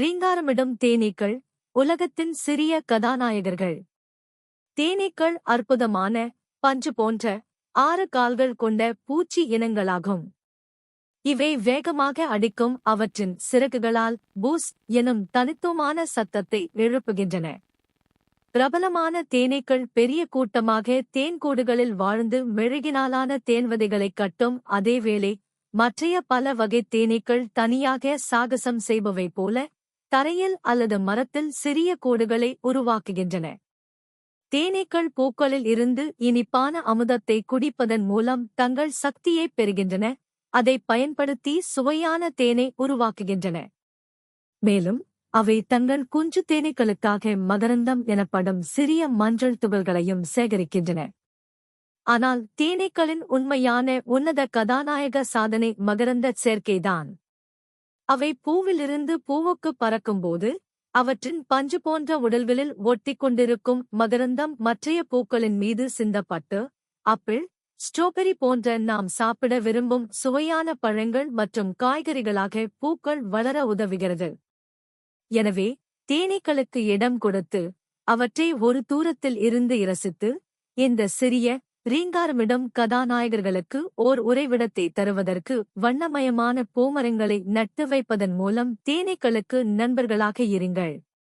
ரீங்காரமிடும் தேனீக்கள் உலகத்தின் சிறிய கதாநாயகர்கள். தேனீக்கள் அற்புதமான பஞ்சு போன்ற ஆறு கால்கள் கொண்ட பூச்சி இனங்களாகும். இவை வேகமாக அடிக்கும் அவற்றின் சிறகுகளால் பூஸ் எனும் தனித்துவமான சத்தத்தை எழுப்புகின்றன. பிரபலமான தேனீக்கள் பெரிய கூட்டமாக தேன்கூடுகளில் வாழ்ந்து மெழுகினாலான தேன்வதைகளை கட்டும் அதேவேளை மற்றைய பல வகை தேனீக்கள் தனியாக சாகசம் செய்பவை போல தரையில் அல்லது மரத்தில் சிறிய கோடுகளை உருவாக்குகின்றன. தேனீக்கள் பூக்களில் இருந்து இனிப்பான அமுதத்தை குடிப்பதன் மூலம் தங்கள் சக்தியைப் பெறுகின்றன அதை பயன்படுத்தி சுவையான தேனை உருவாக்குகின்றன. மேலும் அவை தங்கள் குஞ்சு தேனீக்களுக்காக மகரந்தம் எனப்படும் சிறிய மஞ்சள் துகள்களையும் சேகரிக்கின்றன. ஆனால் தேனீக்களின் உண்மையான உன்னத கதாநாயக சாதனை மகரந்த சேர்க்கைதான் அவை பூவிலிருந்து பூவுக்கு பறக்கும்போது அவற்றின் பஞ்சு போன்ற உடல்களில் ஒட்டிக் கொண்டிருக்கும் மகரந்தம் மற்றைய பூக்களின் மீது சிந்தப்பட்டு அப்பிள் ஸ்ட்ராபெரி போன்ற நாம் சாப்பிட விரும்பும் சுவையான பழங்கள் மற்றும் காய்கறிகளாக பூக்கள் வளர உதவுகிறது. எனவே தேனீக்களுக்கு இடம் கொடுத்து அவற்றை ஒரு தூரத்தில் இருந்து இரசித்து இந்த சிறிய ரீங்காரமிடம் கதாநாயகர்களுக்கு ஓர் உறைவிடத்தை தருவதற்கு வண்ணமயமான பூமரங்களை நட்டு வைப்பதன் மூலம் தேனீக்களுக்கு நண்பர்களாக இருங்கள்.